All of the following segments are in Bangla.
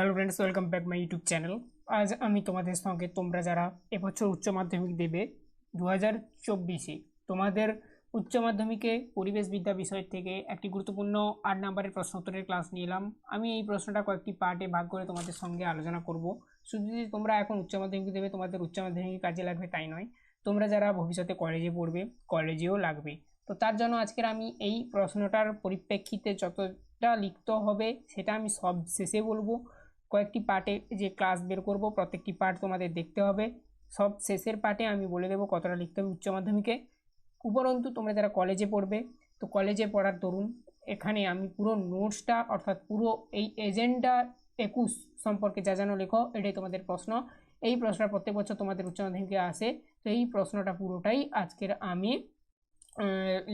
Hello friends welcome back my YouTube channel আজ আমি তোমাদের সঙ্গে তোমরা যারা এবছর উচ্চ মাধ্যমিক দেবে দু হাজার চব্বিশে, তোমাদের উচ্চ মাধ্যমিকে পরিবেশবিদ্যা বিষয় থেকে একটি গুরুত্বপূর্ণ আট নাম্বারের প্রশ্ন উত্তরের ক্লাস নিলাম। আমি এই প্রশ্নটা কয়েকটি পার্টে ভাগ করে তোমাদের সঙ্গে আলোচনা করব। শুধু যে তোমরা এখন উচ্চ মাধ্যমিক দেবে, তোমাদের উচ্চ মাধ্যমিক কাজে লাগবে তাই নয়। তোমরা যারা ভবিষ্যতে কলেজে পড়বে কলেজেও লাগবে। তো তার জন্য আজকের আমি এই প্রশ্নটার পরিপ্রেক্ষিতে যতটা লিখতে হবে, সেটা আমি সব শেষে বলব। কয়েকটি পার্টে যে ক্লাস বের করব, প্রত্যেকটি পার্ট তোমাদের দেখতে হবে। সব শেষের পার্টে আমি বলে দেবো কতটা লিখতে হবে উচ্চ মাধ্যমিকে। উপরন্তু তোমরা যারা কলেজে পড়বে, তো কলেজে পড়ার দরুন এখানে আমি পুরো নোটসটা অর্থাৎ পুরো এই এজেন্ডা একুশ সম্পর্কে যা জানো লেখো, এটাই তোমাদের প্রশ্ন। এই প্রশ্নটা প্রত্যেক বছর তোমাদের উচ্চ মাধ্যমিকে আসে, তো এই প্রশ্নটা পুরোটাই আজকের আমি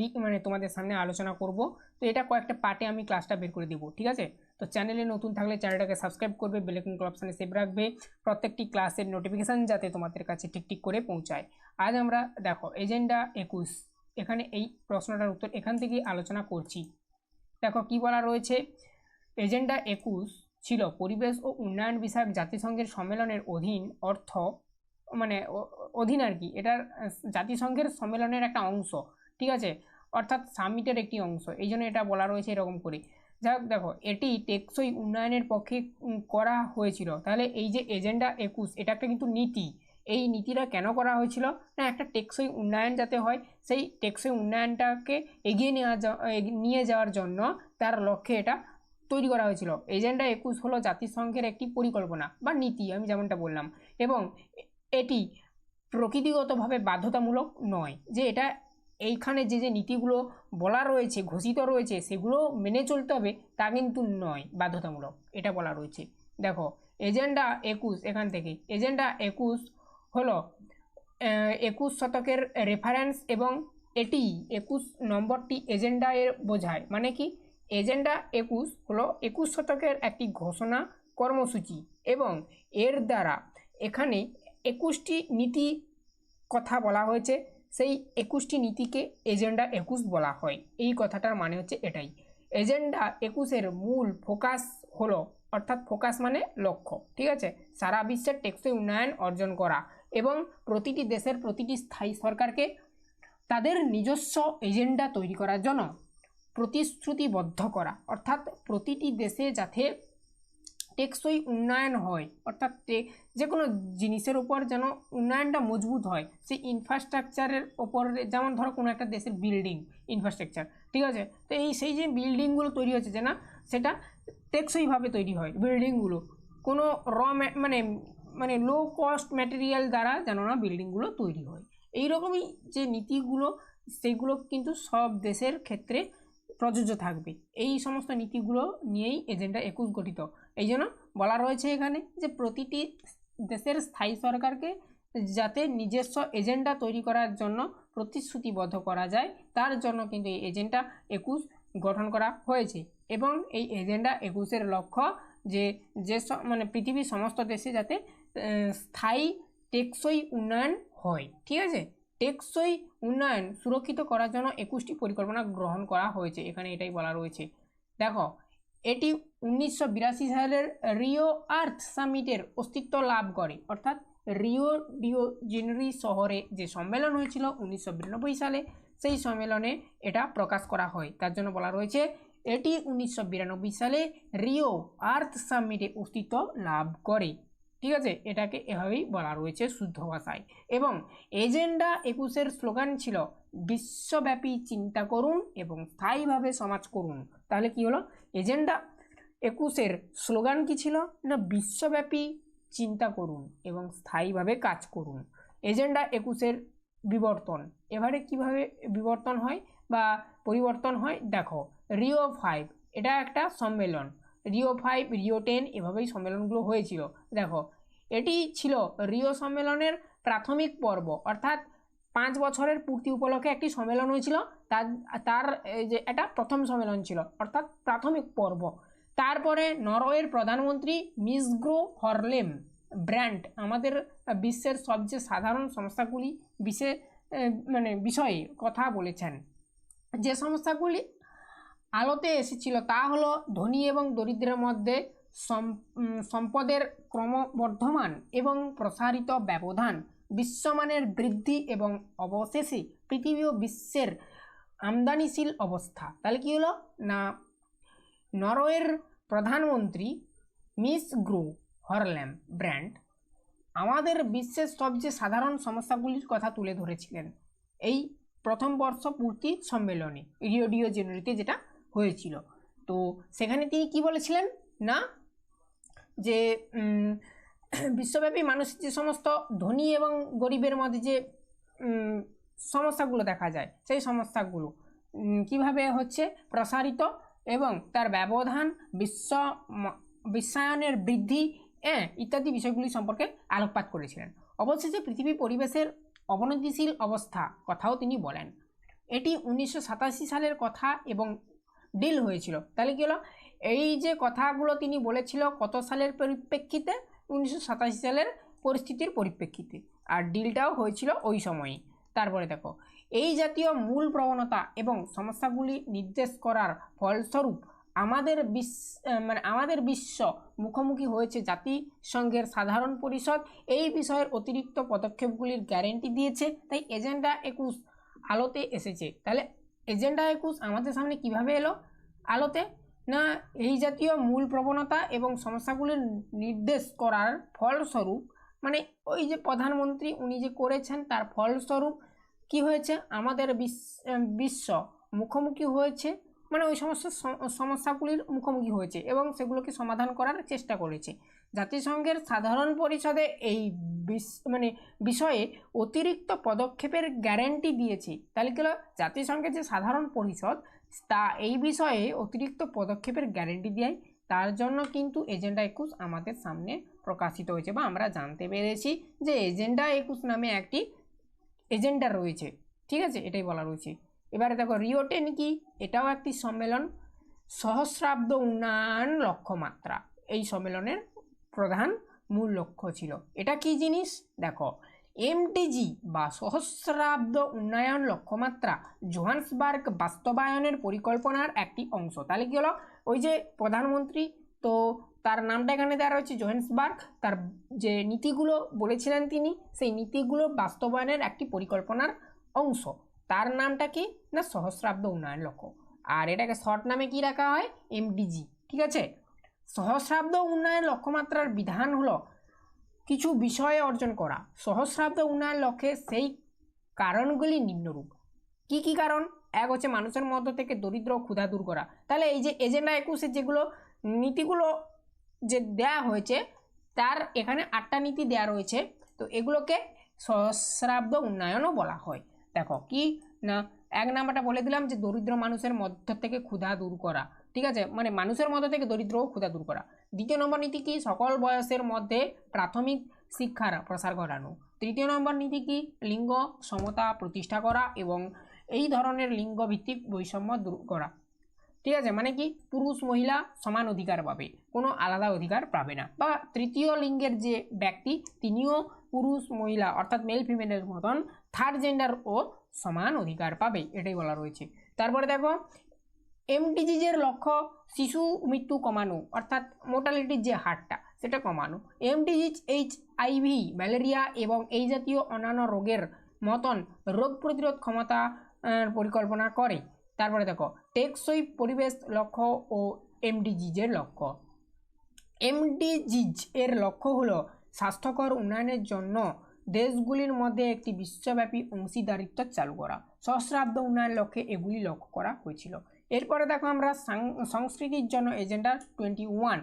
লিখ মানে তোমাদের সামনে আলোচনা করব। তো এটা কয়েকটা পার্টে আমি ক্লাসটা বের করে দেবো, ঠিক আছে? তো চ্যানেলে নতুন থাকলে চ্যানেলটাকে সাবস্ক্রাইব করবে বেলেকন অপশানে সেভ রাখবে, প্রত্যেকটি ক্লাসের নোটিফিকেশান যাতে তোমাদের কাছে ঠিক ঠিক করে পৌঁছায়। আজ আমরা দেখো, এজেন্ডা একুশ। এখানে এই প্রশ্নটার উত্তর এখান থেকেই আলোচনা করছি। দেখো, কি বলা রয়েছে? এজেন্ডা একুশ ছিল পরিবেশ ও উন্নয়ন বিষয়ক জাতিসংঘের সম্মেলনের অধীন অর্থ মানে অধীন আর কি। এটার, জাতিসংঘের সম্মেলনের একটা অংশ, ঠিক আছে? অর্থাৎ সামিটের একটি অংশ। এই জন্য এটা বলা রয়েছে এরকম করে। যাই দেখো, এটি টেকসই উন্নয়নের পক্ষে করা হয়েছিল। তাহলে এই যে এজেন্ডা একুশ, এটা একটা কিন্তু নীতি। এই নীতিটা কেন করা হয়েছিল? না, একটা টেকসই উন্নয়ন যাতে হয়, সেই টেকসই উন্নয়নটাকে এগিয়ে নেওয়া নিয়ে যাওয়ার জন্য তার লক্ষ্যে এটা তৈরি করা হয়েছিল। এজেন্ডা একুশ হলো জাতিসংঘের একটি পরিকল্পনা বা নীতি, আমি যেমনটা বললাম। এবং এটি প্রকৃতিগতভাবে বাধ্যতামূলক নয় যে এটা এইখানে যে যে নীতিগুলো বলা রয়েছে, ঘোষিত রয়েছে, সেগুলো মেনে চলতে হবে, তা কিন্তু নয়, বাধ্যতামূলক। এটা বলা রয়েছে। দেখো, এজেন্ডা একুশ, এখান থেকে। এজেন্ডা একুশ হলো একুশ শতকের রেফারেন্স এবং এটি একুশ নম্বরটি এজেন্ডা এর বোঝায়। মানে কি? এজেন্ডা একুশ হলো একুশ শতকের একটি ঘোষণা কর্মসূচি এবং এর দ্বারা এখানে একুশটি নীতি কথা বলা হয়েছে। সেই একুশটি নীতিকে এজেন্ডা একুশ বলা হয়। এই কথাটার মানে হচ্ছে এটাই। এজেন্ডা একুশের মূল ফোকাস হলো, অর্থাৎ ফোকাস মানে লক্ষ্য, ঠিক আছে? সারা বিশ্বের টেকসই উন্নয়ন অর্জন করা এবং প্রতিটি দেশের প্রতিটি স্থায়ী সরকারকে তাদের নিজস্ব এজেন্ডা তৈরি করার জন্য প্রতিশ্রুতিবদ্ধ করা, অর্থাৎ প্রতিটি দেশে যাতে টেকসই উন্নয়ন হয়। অর্থাৎ যে কোনো জিনিসের উপর যেন উন্নয়নটা মজবুত হয়, সেই ইনফ্রাস্ট্রাকচারের ওপর, যেমন ধরো কোনো একটা দেশের বিল্ডিং ইনফ্রাস্ট্রাকচার ঠিক আছে? তো এই, সেই যে বিল্ডিংগুলো তৈরি হচ্ছে যে না, সেটা টেকসইভাবে তৈরি হয় বিল্ডিংগুলো কোনো র মানে মানে লো কস্ট ম্যাটেরিয়াল দ্বারা যেন না বিল্ডিংগুলো তৈরি হয়। এই রকমই যে নীতিগুলো, সেগুলো কিন্তু সব দেশের ক্ষেত্রে প্রযোজ্য থাকবে। এই সমস্ত নীতিগুলো নিয়েই এজেন্ডা একুশ গঠিত। এই জন্য বলা রয়েছে এখানে যে প্রতিটি দেশের স্থায়ী সরকারকে যাতে নিজস্ব এজেন্ডা তৈরি করার জন্য প্রতিশ্রুতিবদ্ধ করা যায়, তার জন্য কিন্তু এই এজেন্ডা একুশ গঠন করা হয়েছে। এবং এই এজেন্ডা একুশের লক্ষ্য যে যে মানে পৃথিবীর সমস্ত দেশে যাতে স্থায়ী টেকসই উন্নয়ন হয়, ঠিক আছে? টেকসই উন্নয়ন সুরক্ষিত করার জন্য একুশটি পরিকল্পনা গ্রহণ করা হয়েছে, এখানে এটাই বলা রয়েছে। দেখো এটি উনিশশো বিরাশি সালের রিও আর্থ সামিটের অস্তিত্ব লাভ করে। অর্থাৎ রিও ডিও জেনারি শহরে যে সম্মেলন হয়েছিল উনিশশো বিরানব্বই সালে, সেই সম্মেলনে এটা প্রকাশ করা হয়। তার জন্য বলা রয়েছে, এটি উনিশশো বিরানব্বই সালে রিও আর্থ সামিটে অস্তিত্ব লাভ করে। ঠিক আছে? এটাকে এভাবেই বলা রয়েছে শুদ্ধ ভাষায়। এবং এজেন্ডা একুশের স্লোগান ছিল, বিশ্বব্যাপী চিন্তা করুন এবং স্থায়ীভাবে সমাজ করুন। তাহলে কি হলো? এজেন্ডা একুশের স্লোগান কি ছিল? না, বিশ্বব্যাপী চিন্তা করুন এবং স্থায়ীভাবে কাজ করুন। এজেন্ডা একুশের বিবর্তন। এবারে কীভাবে বিবর্তন হয় বা পরিবর্তন হয়? দেখো, রিও ফাইভ, এটা একটা সম্মেলন। রিও ফাইভ রিও টেন এভাবেই সম্মেলনগুলো হয়েছিল। দেখো, এটি ছিল রিও সম্মেলনের প্রাথমিক পর্ব। অর্থাৎ পাঁচ বছরের পূর্তি উপলক্ষে একটি সম্মেলন হয়েছিল। তার তার যে, এটা প্রথম সম্মেলন ছিল, অর্থাৎ প্রাথমিক পর্ব। তারপরে নরওয়ের প্রধানমন্ত্রী মিসগ্রো হরলেম ব্র্যান্ড আমাদের বিশ্বের সবচেয়ে সাধারণ সংস্থাগুলি বিশে মানে বিষয়ে কথা বলেছেন। যে সংস্থাগুলি আলোতে এসেছিল তা হলো ধনী এবং দরিদ্রের মধ্যে সম- সম্পদের ক্রমবর্ধমান এবং প্রসারিত ব্যবধান, বিশ্বমানের বৃদ্ধি এবং অবশেষে পৃথিবী ও বিশ্বের আমদানিশীল অবস্থা। তাহলে কি হলো? না, নরওয়ের প্রধানমন্ত্রী মিস গ্রো হরল্যাম ব্র্যান্ড আমাদের বিশ্বের সবচেয়ে সাধারণ সমস্যাগুলির কথা তুলে ধরেছিলেন এই প্রথম বর্ষ পূর্তি সম্মেলনে, রিও ডিও জেনুয়ারিতে যেটা হয়েছিল। তো সেখানে তিনি কি বলেছিলেন? না, যে বিশ্বব্যাপী মানুষের যে সমস্ত ধনী এবং গরিবের মধ্যে যে সমস্যাগুলো দেখা যায়, সেই সমস্যাগুলো কীভাবে হচ্ছে? প্রসারিত এবং তার ব্যবধান, বিশ্ব বিশ্বায়নের বৃদ্ধি ইত্যাদি বিষয়গুলি সম্পর্কে আলোকপাত করেছিলেন। অবশেষে পৃথিবী পরিবেশের অবনতিশীল অবস্থা কথাও তিনি বলেন। এটি উনিশশো সাতাশি সালের কথা এবং ডিল হয়েছিল। তাহলে কি হলো? এই যে কথাগুলো তিনি বলেছিল কত সালের পরিপ্রেক্ষিতে? উনিশশো সাতাশি সালের পরিস্থিতির পরিপ্রেক্ষিতে। আর ডিলটাও হয়েছিল ওই সময়ে তারপরে দেখো, এই জাতীয় মূল প্রবণতা এবং সমস্যাগুলি নির্দেশ করার ফলস্বরূপ আমাদের বিশ্ব মানে আমাদের বিশ্ব মুখোমুখি হয়েছে জাতিসংঘের সাধারণ পরিষদ। এই বিষয়ের অতিরিক্ত পদক্ষেপগুলির গ্যারেন্টি দিয়েছে। তাই এজেন্ডা একুশ আলোতে এসেছে। তাহলে এজেন্ডা একুশ আমাদের সামনে কীভাবে এলো? আলোতে? না, এই জাতীয় মূল প্রবণতা এবং সমস্যাগুলির নির্দেশ করার ফলস্বরূপ? মানে ওই যে প্রধানমন্ত্রী উনি যে করেছেন, তার ফলস্বরূপ কি হয়েছে? আমাদের বিশ- বিশ্ব মুখোমুখি হয়েছে। মানে ওই সমস্ত সমস্যাগুলির মুখোমুখি হয়েছে এবং সেগুলোকে সমাধান করার চেষ্টা করেছে। জাতিসংঘের সাধারণ পরিষদে এই মানে বিষয়ে অতিরিক্ত পদক্ষেপের গ্যারেন্টি দিয়েছে। তাহলে হলো? জাতিসংঘের যে সাধারণ পরিষদ, তা এই বিষয়ে অতিরিক্ত পদক্ষেপের গ্যারেন্টি দেয়। তার জন্য কিন্তু এজেন্ডা একুশ আমাদের সামনে প্রকাশিত হয়েছে বা আমরা জানতে পেরেছি যে এজেন্ডা একুশ নামে একটি এজেন্ডা রয়েছে। ঠিক আছে? এটাই বলা রয়েছে। এবারে দেখো রিওটেন কি? এটাও একটি সম্মেলন। সহস্রাব্দ উন্নয়ন লক্ষ্যমাত্রা। এই সম্মেলনের প্রধান মূল লক্ষ্য ছিল। এটা কি জিনিস? দেখো এমটিজি বা সহস্রাব্দ উন্নয়ন লক্ষ্যমাত্রা জোহান্সবার্গ বাস্তবায়নের পরিকল্পনার একটি অংশ। তাহলে কি হলো? ওই যে প্রধানমন্ত্রী, তো তার নামটা এখানে দেওয়া রয়েছে, জোহেন্সবার্গ। তার যে নীতিগুলো বলেছিলেন তিনি, সেই নীতিগুলো বাস্তবায়নের একটি পরিকল্পনার অংশ। তার নামটা কি? না, সহস্রাব্দ উন্নয়ন লক্ষ্য। আর এটাকে শর্ট নামে কি রাখা হয়? এমডিজি ঠিক আছে? সহস্রাব্দ উন্নয়ন লক্ষ্যমাত্রার বিধান হলো কিছু বিষয়ে অর্জন করা। সহস্রাব্দ উন্নয়ন লক্ষ্যে সেই কারণগুলি নিম্নরূপ। কি কি কারণ? এক হচ্ছে মানুষের মধ্য থেকে দরিদ্র ক্ষুধা দূর করা। তাহলে এই যে এজেন্ডা একুশে যেগুলো নীতিগুলো যে দেয়া হয়েছে, তার এখানে আটটা নীতি দেয়া রয়েছে। তো এগুলোকে সহস্রাব্দ উন্নয়নও বলা হয়। দেখো, কি না? এক নাম্বারটা বলে দিলাম যে দরিদ্র মানুষের মধ্য থেকে ক্ষুধা দূর করা। ঠিক আছে? মানে মানুষের মধ্য থেকে দরিদ্র ও দূর করা। দ্বিতীয় নম্বর নীতি কি? সকল বয়সের মধ্যে প্রাথমিক শিক্ষার প্রসার ঘটানো। তৃতীয় নম্বর নীতি কি? লিঙ্গ সমতা প্রতিষ্ঠা করা এবং এই ধরনের লিঙ্গ ভিত্তিক বৈষম্য দূর করা। ঠিক আছে? মানে কি? পুরুষ মহিলা সমান অধিকার পাবে, কোনো আলাদা অধিকার পাবে না। বা তৃতীয় লিঙ্গের যে ব্যক্তি, তিনিও পুরুষ, মহিলা, অর্থাৎ মেল ফিমেলের মতন থার্ড জেন্ডার ও সমান অধিকার পাবে, এটাই বলা রয়েছে। তারপরে দেখো এমডিজিজের লক্ষ্য, শিশু মৃত্যু কমানো, অর্থাৎ মোর্টালিটির যে হারটা, সেটা কমানো। এমডিজিজ এইচ আইভি ম্যালেরিয়া এবং এই জাতীয় অন্যান্য রোগের মতন রোগ প্রতিরোধ ক্ষমতা পরিকল্পনা করে। তারপরে দেখো, টেকসই পরিবেশ লক্ষ্য ও এমডিজিজের লক্ষ্য। এমডিজিজ এর লক্ষ্য হলো স্বাস্থ্যকর উন্নয়নের জন্য দেশগুলির মধ্যে একটি বিশ্বব্যাপী অংশীদারিত্ব চালু করা। সহস্রাব্দ উন্নয়ন লক্ষ্যে এগুলি লক্ষ্য করা হয়েছিল। এরপরে দেখো আমরা সংস্কৃতির জন্য এজেন্ডা টোয়েন্টি ওয়ান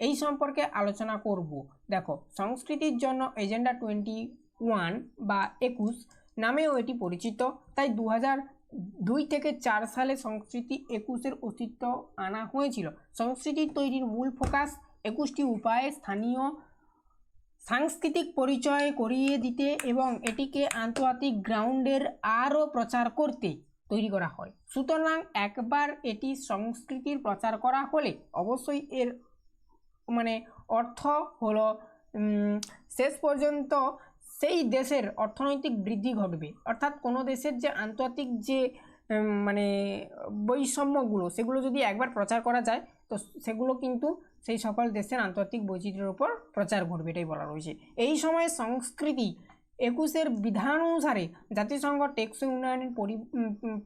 এই সম্পর্কে আলোচনা করব। দেখো, সংস্কৃতির জন্য এজেন্ডা টোয়েন্টি ওয়ান বা একুশ নামেও এটি পরিচিত, তাই দু দুই থেকে চার সালে সংস্কৃতি একুশের অস্তিত্ব আনা হয়েছিল। সংস্কৃতি তৈরির মূল ফোকাস একুশটি উপায়ে স্থানীয় সাংস্কৃতিক পরিচয় করিয়ে দিতে এবং এটিকে আন্তর্জাতিক গ্রাউন্ডের আরও প্রচার করতে। তৈরি করা হয়। সুতরাং একবার এটি সংস্কৃতির প্রচার করা হলে অবশ্যই এর মানে অর্থ হলো শেষ পর্যন্ত সেই দেশের অর্থনৈতিক বৃদ্ধি ঘটবে। অর্থাৎ কোনো দেশের যে আন্তর্জাতিক যে মানে বৈষম্যগুলো, সেগুলো যদি একবার প্রচার করা যায়, তো সেগুলো কিন্তু সেই সকল দেশের আন্তর্জাতিক বৈচিত্র্যের উপর প্রচার ঘটবে এটাই বলা রয়েছে। এই সময় সংস্কৃতি একুশের বিধান অনুসারে জাতিসংঘ টেকসই উন্নয়নের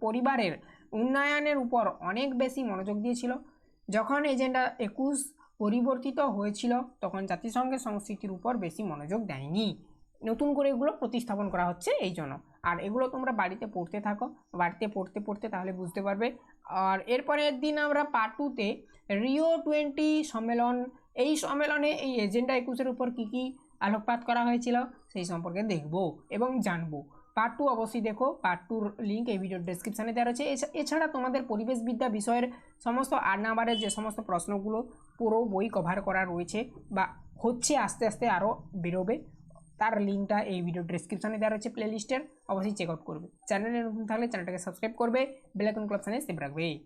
পরিবারের উন্নয়নের উপর অনেক বেশি মনোযোগ দিয়েছিল। যখন এজেন্ডা একুশ পরিবর্তিত হয়েছিল, তখন জাতিসংঘের সংস্কৃতির উপর বেশি মনোযোগ দেয়নি। নতুন করে এগুলো প্রতিস্থাপন করা হচ্ছে এই জন্য। আর এগুলো তোমরা বাড়িতে পড়তে থাকো। বাড়িতে পড়তে পড়তে তাহলে বুঝতে পারবে। আর এরপরের দিন আমরা পার্ট টুতে রিও টোয়েন্টি সম্মেলন, এই সম্মেলনে এই এজেন্ডা একুশের উপর কী কী আলোকপাত করা হয়েছিল, সেই সম্পর্কে দেখব এবং জানব। পার্ট টু অবশ্যই দেখো। পার্ট টুর লিঙ্ক এই ভিডিওর ডেসক্রিপশানে দেওয়া রয়েছে। এছা- এছাড়া তোমাদের পরিবেশবিদ্যা বিষয়ের সমস্ত আট নাম্বারের যে সমস্ত প্রশ্নগুলো পুরো বই কভার করা রয়েছে বা হচ্ছে আস্তে আস্তে আরও বেরোবে, তার লিঙ্কটা এই ভিডিও ডেসক্রিপশনে দেওয়া রয়েছে প্লেলিস্টের অবশ্যই চেক আউট করবে। চ্যানেলে নতুন থাকলে চ্যানেলটাকে সাবস্ক্রাইব করবে বেলাইকন ক্লাবসানে সেভ রাখবে।